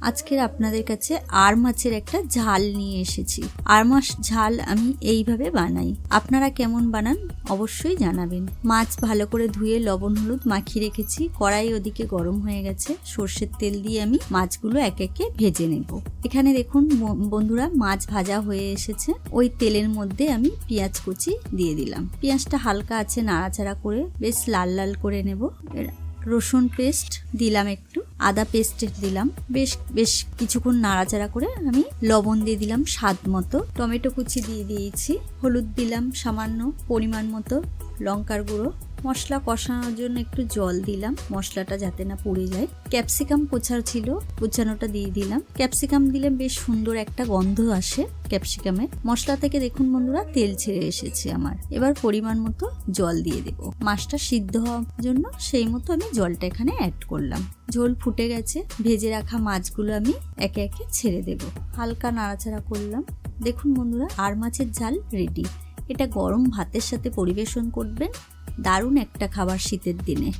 আজকের আপনাদের কাছে আর মাছের একটা ঝাল নিয়ে এসেছি। আর মাছ ঝাল আমি এইভাবে বানাই। আপনারা কেমন বানান অবশ্যই জানাবেন। মাছ ভালো করে ধুয়ে লবণ, হলুদ মাখিয়ে রেখেছি। কড়াই ওদিকে গরম হয়ে গেছে। সর্ষের তেল দিয়ে আমি মাছগুলো এক একে ভেজে নেব। এখানে দেখুন বন্ধুরা মাছ ভাজা হয়ে এসেছে। ওই তেলের মধ্যে আমি পেঁয়াজ কুচি দিয়ে দিলাম। পেঁয়াজটা হালকা আছে নাড়াচাড়া করে বেশ লাল লাল করে নেব। রসুন পেস্ট দিলাম একটু। আদা পেস্ট দিলাম। বেশ বেশ কিছুক্ষণ নাড়াচাড়া করে আমি লবণ দিয়ে দিলাম স্বাদ মতো। টমেটো কুচি দিয়ে দিয়েছি, হলুদ দিলাম সামান্য পরিমাণ মতো, লঙ্কার গুঁড়ো। মশলা কষানোর জন্য একটু জল দিলাম। মশলাটা যাতে না পুড়ে যায়। ক্যাপসিকাম কোচা ছিল, কোচানোটা দিয়ে দিলাম। ক্যাপসিকাম দিলে বেশ সুন্দর একটা গন্ধ আসে ক্যাপসিকামের মশলা থেকে দেখুন বন্ধুরা, তেল ছেড়ে এসেছে আমার। এবার পরিমাণ মতো জল দিয়ে দেব। মাছটা সিদ্ধ হওয়ার জন্য সেই মতো আমি জলটা এখানে অ্যাড করলাম। ঝোল ফুটে গেছে। ভেজে রাখা মাছগুলো আমি একে একে ছেড়ে দেব। হালকা নাড়াচাড়া করলাম। দেখুন বন্ধুরা, আর মাছের ঝাল রেডি এটা গরম ভাতের সাথে পরিবেশন করবেন। দারুণ একটা খাবার শীতের দিনে।